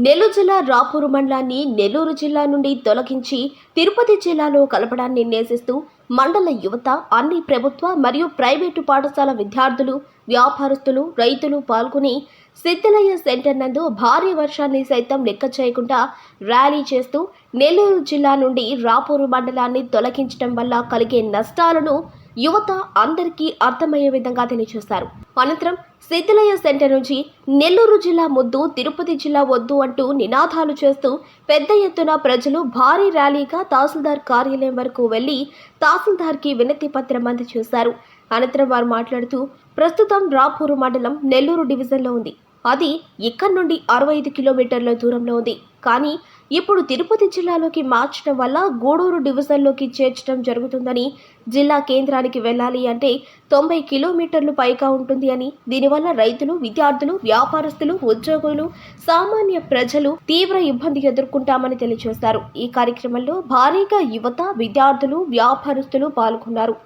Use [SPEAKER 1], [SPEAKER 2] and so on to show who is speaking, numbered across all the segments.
[SPEAKER 1] నెల్లూరు జిల్లా రాపూరు మండలాన్ని నెల్లూరు జిల్లా నుండి తొలగించి తిరుపతి జిల్లాలో కలపడాన్ని నిరసిస్తూ మండల యువత అన్ని ప్రభుత్వ మరియు ప్రైవేటు పాఠశాల విద్యార్థులు వ్యాపారస్తులు రైతులు పాల్గొని సిద్ధలయ్య సెంటర్ నందు భారీ వర్షాన్ని సైతం లెక్క చేయకుండా ర్యాలీ చేస్తూ నెల్లూరు జిల్లా నుండి రాపూరు మండలాన్ని తొలగించడం వల్ల కలిగే నష్టాలను యువత అందరికీ అర్థమయ్యే విధంగా తెలియజేశారు అనంతరం సిద్ధలయ్య సెంటర్ నుంచి నెల్లూరు జిల్లా ముద్దు తిరుపతి జిల్లా వద్దు అంటూ నినాదాలు చేస్తూ పెద్ద ఎత్తున ప్రజలు భారీ ర్యాలీగా తహసీల్దార్ కార్యాలయం వరకు వెళ్ళి తహసీల్దార్కి వినతి పత్రం అందజేశారు. అనంతరం వారు మాట్లాడుతూ ప్రస్తుతం రాపూరు మండలం నెల్లూరు డివిజన్లో ఉంది. అది ఇక్కడి నుండి అరవై ఐదు కిలోమీటర్ల దూరంలో ఉంది. కానీ ఇప్పుడు తిరుపతి జిల్లాలోకి మార్చడం వల్ల గూడూరు డివిజన్లోకి చేర్చడం జరుగుతుందని జిల్లా కేంద్రానికి వెళ్ళాలి అంటే తొంభై కిలోమీటర్లు పైగా ఉంటుంది అని దీనివల్ల రైతులు విద్యార్థులు వ్యాపారస్తులు ఉద్యోగులు సామాన్య ప్రజలు తీవ్ర ఇబ్బంది ఎదుర్కొంటామని తెలియజేశారు. ఈ కార్యక్రమంలో భారీగా యువత విద్యార్థులు వ్యాపారస్తులు పాల్గొన్నారు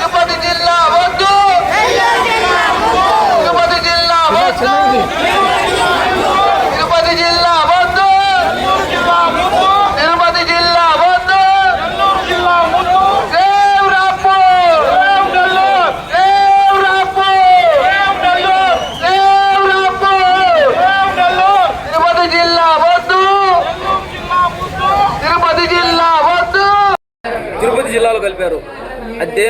[SPEAKER 2] తిరుపతి జిల్లా వద్దు తిరుపతి జిల్లా వద్దు తిరుపతి జిల్లా వద్దు తిరుపతి జిల్లా వద్దు save Rapur save Rapur save Rapur Tirupati జిల్లా వద్దు తిరుపతి జిల్లా వద్దు
[SPEAKER 3] తిరుపతి జిల్లాలో కలిపారు అదే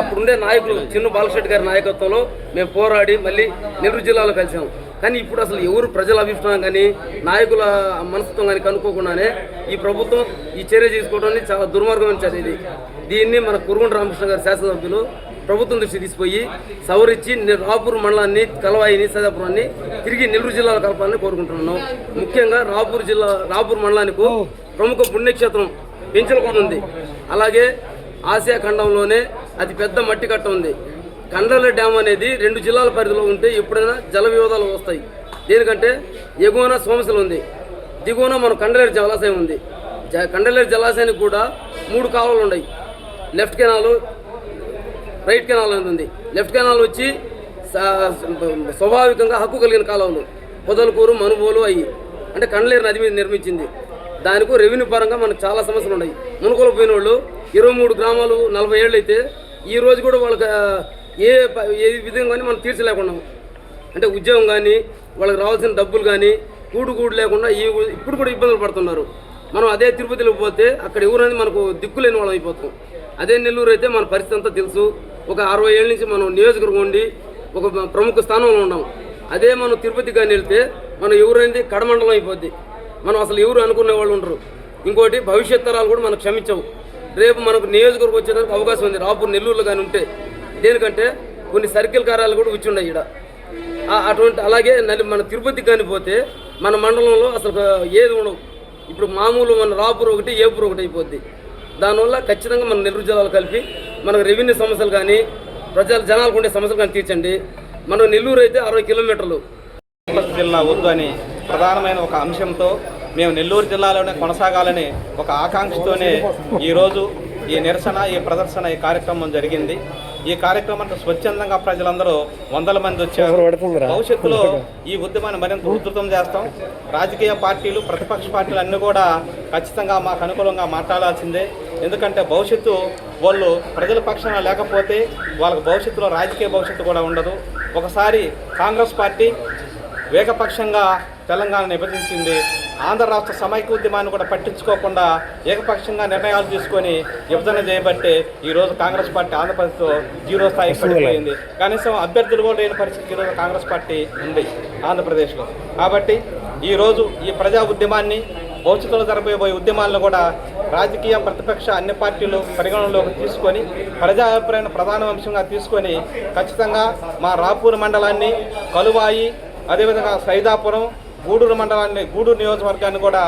[SPEAKER 3] అప్పుడుండే నాయకులు చిన్న బాలశెట్టి గారి నాయకత్వంలో మేము పోరాడి మళ్ళీ నెల్లూరు జిల్లాలో కలిసాం. కానీ ఇప్పుడు అసలు ఎవరు ప్రజల అభిప్రాయం కానీ నాయకుల మనస్తత్వం కానీ కనుక్కోకుండానే ఈ ప్రభుత్వం ఈ చర్య తీసుకోవడానికి చాలా దుర్మార్గమైన చర్య ఇది దీన్ని మన కురుగుంట రామకృష్ణ గారి శాసనసభ్యులు ప్రభుత్వం దృష్టి తీసిపోయి సవరించి రాపూర్ మండలాన్ని కలవాయిని సదాపురాన్ని తిరిగి నెల్లూరు జిల్లాలో కలపాలని కోరుకుంటున్నాను. ముఖ్యంగా రాపూర్ జిల్లా రాపూర్ మండలానికి ప్రముఖ పుణ్యక్షేత్రం పెంచలకొండ ఉంది. అలాగే ఆసియా ఖండంలోనే అతి పెద్ద మట్టి కట్ట ఉంది. కండల డ్యామ్ అనేది రెండు జిల్లాల పరిధిలో ఉంటే ఎప్పుడైనా జల వివాదాలు వస్తాయి. దేనికంటే ఎగువన సోమశిల ఉంది. దిగువన మన కండలేరు జలాశయం ఉంది. జ- కండలేరు జలాశయానికి కూడా మూడు కాలువలు ఉన్నాయి. లెఫ్ట్ కెనాలు రైట్ కెనాల్ అనేది ఉంది. లెఫ్ట్ కెనాల్ వచ్చి స్వాభావికంగా హక్కు కలిగిన కాలువలు. పొదలకూరు మనుబోలు అయ్యి అంటే కండలేరు నది మీద నిర్మించింది. దానికి రెవెన్యూ పరంగా మనకు చాలా సమస్యలు ఉన్నాయి. మునుగోలు పోయిన వాళ్ళు ఇరవై మూడు గ్రామాలు నలభై ఏళ్ళు అయితే ఈ రోజు కూడా వాళ్ళకి ఏ ప- ఏ విధంగా కానీ మనం తీర్చలేకున్నాం అంటే ఉద్యోగం కానీ వాళ్ళకి రావాల్సిన డబ్బులు కానీ కూడు కూడు లేకుండా ఈ ఇప్పుడు కూడా ఇబ్బందులు పడుతున్నారు. మనం అదే తిరుపతిలో పోతే అక్కడ ఎవరనేది మనకు దిక్కు లేని వాళ్ళం అయిపోతాం. అదే నెల్లూరు అయితే మన పరిస్థితి అంతా తెలుసు. ఒక అరవై ఏళ్ళ నుంచి మనం నియోజకవర్గం ఉండి ఒక ప్రముఖ స్థానంలో ఉన్నాం. అదే మనం తిరుపతి కానీ వెళ్తే మనం ఎవరైంది కడమండలం అయిపోద్ది. మనం అసలు ఎవరు అనుకునే వాళ్ళు ఉండరు. ఇంకోటి భవిష్యత్ తరాలు కూడా మనకు క్షమించవు. రేపు మనకు నియోజకవర్గం వచ్చేదానికి అవకాశం ఉంది. రాపూర్ నెల్లూరులో కానీ ఉంటే దేనికంటే కొన్ని సర్కిల్ కార్యాలు కూడా వచ్చి ఉన్నాయి ఇక్కడ అటువంటి అలాగే నలి మన తిరుపతికి కానీ పోతే మన మండలంలో అసలు ఏది ఉండవు. ఇప్పుడు మామూలు మన రాపూర్ ఒకటి ఏపూర్ ఒకటి అయిపోద్ది. దానివల్ల ఖచ్చితంగా మన నెల్లూరు జిల్లాలో కలిపి మనకు రెవెన్యూ సమస్యలు కానీ ప్రజల జనాలకు ఉండే సమస్యలు కానీ తీర్చండి. మనం నెల్లూరు అయితే అరవై కిలోమీటర్లు.
[SPEAKER 4] జిల్లా వద్దు అని ప్రధానమైన ఒక అంశంతో మేము నెల్లూరు జిల్లాలోనే కొనసాగాలని ఒక ఆకాంక్షతోనే ఈరోజు ఈ నిరసన ఈ ప్రదర్శన ఈ కార్యక్రమం జరిగింది. ఈ కార్యక్రమానికి స్వచ్ఛందంగా ప్రజలందరూ వందల మంది వచ్చారు. భవిష్యత్తులో ఈ ఉద్యమాన్ని మరింత ఉధృతం చేస్తాం. రాజకీయ పార్టీలు ప్రతిపక్ష పార్టీలు అన్నీ కూడా ఖచ్చితంగా మాకు అనుకూలంగా మాట్లాడాల్సిందే. ఎందుకంటే భవిష్యత్తు వాళ్ళు ప్రజల పక్షాన లేకపోతే వాళ్ళకి భవిష్యత్తులో రాజకీయ భవిష్యత్తు కూడా ఉండదు. ఒకసారి కాంగ్రెస్ పార్టీ ఏకపక్షంగా తెలంగాణ విభజించింది ఆంధ్ర రాష్ట్ర సమైక్య ఉద్యమాన్ని కూడా పట్టించుకోకుండా ఏకపక్షంగా నిర్ణయాలు తీసుకొని విభజన చేయబట్టే ఈరోజు కాంగ్రెస్ పార్టీ ఆంధ్రప్రదేశ్లో జీరో స్థాయికి పడిపోయింది. కనీసం అభ్యర్థులు కూడా లేని పరిస్థితి ఈరోజు కాంగ్రెస్ పార్టీ ఉంది ఆంధ్రప్రదేశ్లో. కాబట్టి ఈరోజు ఈ ప్రజా ఉద్యమాన్ని భవిష్యత్తులో జరగబోయే ఉద్యమాలను కూడా రాజకీయ ప్రతిపక్ష అన్ని పార్టీలు పరిగణనలోకి తీసుకొని ప్రజా అభిప్రాయాన్ని ప్రధాన అంశంగా తీసుకొని ఖచ్చితంగా మా రాపూర్ మండలాన్ని కలువాయి. అదేవిధంగా సైదాపురం గూడూరు మండలాన్ని గూడూరు నియోజకవర్గాన్ని కూడా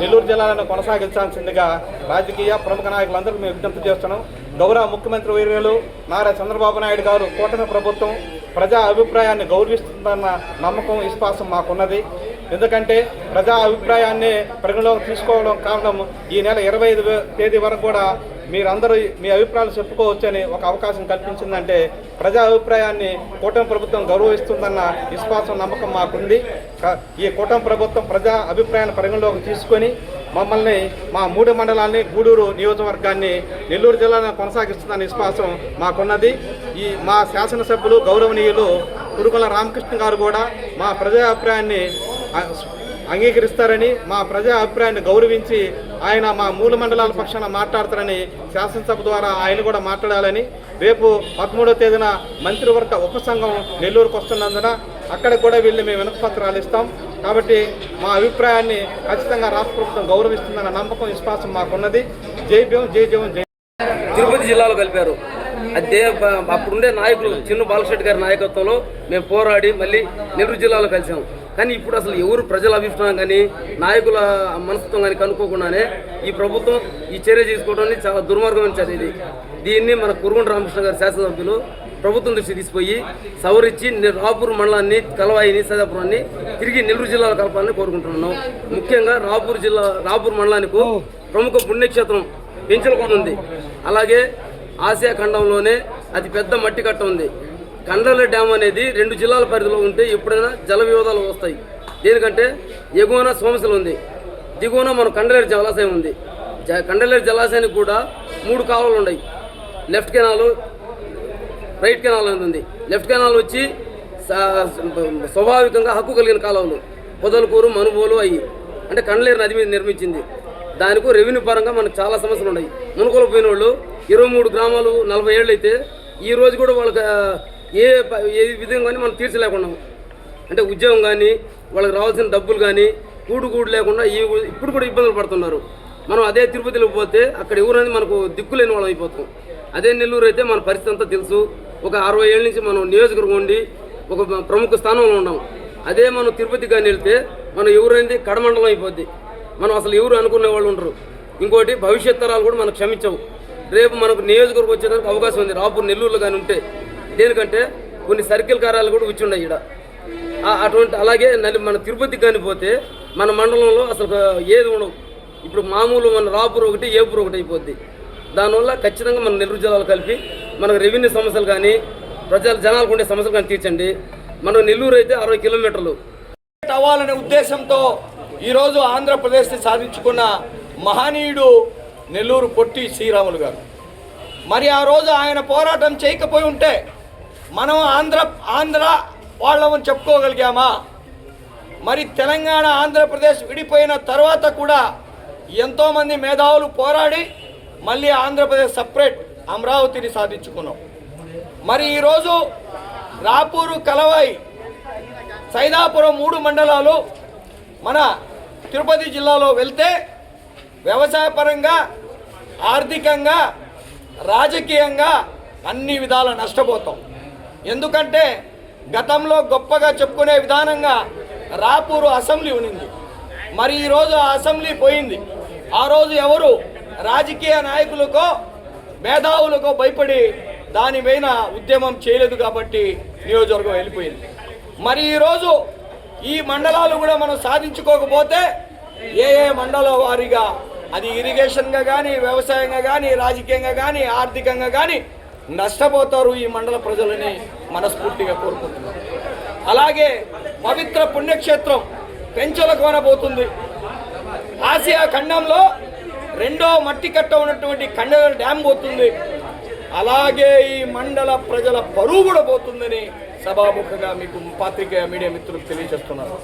[SPEAKER 4] నెల్లూరు జిల్లాలను కొనసాగించాల్సిందిగా రాజకీయ ప్రముఖ నాయకులందరికీ మేము విజ్ఞప్తి చేస్తున్నాం. గౌరవ ముఖ్యమంత్రి వర్యులు నారా చంద్రబాబు నాయుడు గారు కూటమి ప్రభుత్వం ప్రజా అభిప్రాయాన్ని గౌరవిస్తుందన్న నమ్మకం విశ్వాసం మాకున్నది. ఎందుకంటే ప్రజా అభిప్రాయాన్ని పరిగణలోకి తీసుకోవడం కారణం ఈ నెల ఇరవై ఐదు తేదీ వరకు కూడా మీరందరూ మీ అభిప్రాయాలు చెప్పుకోవచ్చని ఒక అవకాశం కల్పించిందంటే ప్రజా అభిప్రాయాన్ని కూటమి ప్రభుత్వం గౌరవిస్తుందన్న విశ్వాసం నమ్మకం మాకుంది. ఈ కూటమి ప్రభుత్వం ప్రజా అభిప్రాయాన్ని పరిగణలోకి తీసుకొని మమ్మల్ని మా మూడు మండలాన్ని గూడూరు నియోజకవర్గాన్ని నెల్లూరు జిల్లాను కొనసాగిస్తుందన్న విశ్వాసం మాకున్నది. ఈ మా శాసనసభ్యులు గౌరవనీయులు కురుకుల రామకృష్ణ గారు కూడా మా ప్రజా అభిప్రాయాన్ని అంగీకరిస్తారని మా ప్రజా అభిప్రాయాన్ని గౌరవించి ఆయన మా మూల మండలాల పక్షాన మాట్లాడతారని శాసనసభ ద్వారా ఆయన కూడా మాట్లాడాలని రేపు పదమూడవ తేదీన మంత్రివర్గ ఉపసంఘం నెల్లూరుకు వస్తున్నందున అక్కడికి కూడా వెళ్ళి మేము వినపత్రాలు ఇస్తాం. కాబట్టి మా అభిప్రాయాన్ని ఖచ్చితంగా రాష్ట్ర ప్రభుత్వం గౌరవిస్తుందన్న నమ్మకం విశ్వాసం మాకున్నది. జై భీం జై జీవం జై
[SPEAKER 3] తిరుపతి జిల్లాలో కలిపారు. అదే అప్పుడుండే నాయకులు చిన్న బాలశెట్టి గారి నాయకత్వంలో మేము పోరాడి మళ్ళీ నెల్లూరు జిల్లాలో కలిసాము కానీ ఇప్పుడు అసలు ఎవరు ప్రజల అభిప్రాయం కానీ నాయకుల మనస్తత్వం కానీ కనుక్కోకుండానే ఈ ప్రభుత్వం ఈ చర్య తీసుకోవడానికి చాలా దుర్మార్గమైన చర్య ఇది. దీన్ని మన కురుగుంట రామకృష్ణ గారి శాసనసభ్యులు ప్రభుత్వం దృష్టి తీసిపోయి సవరించి రాపూర్ మండలాన్ని కలవాయిని సదాపురాన్ని తిరిగి నెల్లూరు జిల్లాలో కలపాలని కోరుకుంటున్నాను. ముఖ్యంగా రాపూర్ జిల్లా రాపూర్ మండలానికి ప్రముఖ పుణ్యక్షేత్రం పెంచలకొండ ఉంది. అలాగే ఆసియా ఖండంలోనే అతి పెద్ద మట్టి కట్ట ఉంది. కండల డ్యామ్ అనేది రెండు జిల్లాల పరిధిలో ఉంటే ఎప్పుడైనా జల వివాదాలు వస్తాయి. దేనికంటే ఎగువన సోమశిల ఉంది దిగువన మన కండలేరు జలాశయం ఉంది. జ- కండలేరు జలాశయానికి కూడా మూడు కాలువలు ఉన్నాయి. లెఫ్ట్ కెనాలు రైట్ కెనాల్ అనేది ఉంది. లెఫ్ట్ కెనాల్ వచ్చి స్వాభావికంగా హక్కు కలిగిన కాలువలు పొదలకూరు మనుబోలు అయ్యి అంటే కండలేరు నది మీద నిర్మించింది. దానికి రెవెన్యూ పరంగా మనకు చాలా సమస్యలు ఉన్నాయి. మునుగోలు పోయిన వాళ్ళు ఇరవై మూడు గ్రామాలు నలభై ఏళ్ళు అయితే ఈ రోజు కూడా వాళ్ళకి ఏ ప- ఏ విధంగా కానీ మనం తీర్చలేకున్నాము అంటే ఉద్యోగం కానీ వాళ్ళకి రావాల్సిన డబ్బులు కానీ కూడు కూడు లేకుండా ఈ ఇప్పుడు కూడా ఇబ్బందులు పడుతున్నారు. మనం అదే తిరుపతిలో పోతే అక్కడ ఎవరనేది మనకు దిక్కులేని వాళ్ళం అయిపోతాం. అదే నెల్లూరు అయితే మన పరిస్థితి అంతా తెలుసు. ఒక అరవై ఏళ్ళ నుంచి మనం నియోజకవర్గం ఉండి ఒక ప్రముఖ స్థానంలో ఉన్నాం. అదే మనం తిరుపతి కానీ వెళ్తే మనం ఎవరైంది కడమండలం అయిపోద్ది. మనం అసలు ఎవరు అనుకునే వాళ్ళు ఉండరు. ఇంకోటి భవిష్యత్ తరాలు కూడా మనకు క్షమించవు. రేపు మనకు నియోజకవర్గం వచ్చేదానికి అవకాశం ఉంది. రాపూర్ నెల్లూరులో కానీ ఉంటే. దేనికంటే కొన్ని సర్కిల్ కార్యాలు కూడా వచ్చి ఉన్నాయి ఇక్కడ అటువంటి అలాగే మన తిరుపతికి కానీ పోతే మన మండలంలో అసలు ఏది ఉండవు. ఇప్పుడు మామూలు మన రాపూర్ ఒకటి ఏపూర్ ఒకటి అయిపోద్ది. దానివల్ల ఖచ్చితంగా మన నెల్లూరు జిల్లాలో కలిపి మనకు రెవెన్యూ సమస్యలు కానీ ప్రజల జనాలకు ఉండే సమస్యలు కానీ తీర్చండి. మనం నెల్లూరు అయితే అరవై కిలోమీటర్లు.
[SPEAKER 2] అవ్వాలనే ఉద్దేశంతో ఈరోజు ఆంధ్రప్రదేశ్ని సాధించుకున్న మహనీయుడు నెల్లూరు పొట్టి శ్రీరాములు గారు. మరి ఆ రోజు ఆయన పోరాటం చేయకపోయి ఉంటే మనం ఆంధ్ర ఆంధ్ర వాళ్ళమని చెప్పుకోగలిగామా? మరి తెలంగాణ ఆంధ్రప్రదేశ్ విడిపోయిన తర్వాత కూడా ఎంతోమంది మేధావులు పోరాడి మళ్ళీ ఆంధ్రప్రదేశ్ సపరేట్ అమరావతిని సాధించుకున్నాం. మరి ఈరోజు రాపూరు కలవాయి సైదాపురం మూడు మండలాలు మన తిరుపతి జిల్లాలో వెళ్తే వ్యవసాయపరంగా ఆర్థికంగా రాజకీయంగా అన్ని విధాల నష్టపోతాం. ఎందుకంటే గతంలో గొప్పగా చెప్పుకునే విధానంగా రాపూరు అసెంబ్లీ ఉనింది మరి ఈరోజు ఆ అసెంబ్లీ పోయింది. ఆ రోజు ఎవరు రాజకీయ నాయకులకో మేధావులకో భయపడి దాని మీద ఉద్యమం చేయలేదు కాబట్టి నియోజకవర్గం వెళ్ళిపోయింది. మరి ఈరోజు ఈ మండలాలు కూడా మనం సాధించుకోకపోతే ఏ ఏ మండల వారీగా అది ఇరిగేషన్గా కానీ వ్యవసాయంగా కానీ రాజకీయంగా కానీ ఆర్థికంగా కానీ నష్టపోతారు ఈ మండల ప్రజలని మనస్ఫూర్తిగా కోరుకుంటున్నారు అలాగే పవిత్ర పుణ్యక్షేత్రం పెంచల కోనబోతుంది ఆసియా ఖండంలో రెండో మట్టి కట్ట ఉన్నటువంటి ఖండల డ్యామ్ పోతుంది. అలాగే ఈ మండల ప్రజల పరువు కూడా పోతుందని సభాముఖంగా మీకు పాత్రికేయ మీడియా మిత్రులకు తెలియజేస్తున్నారు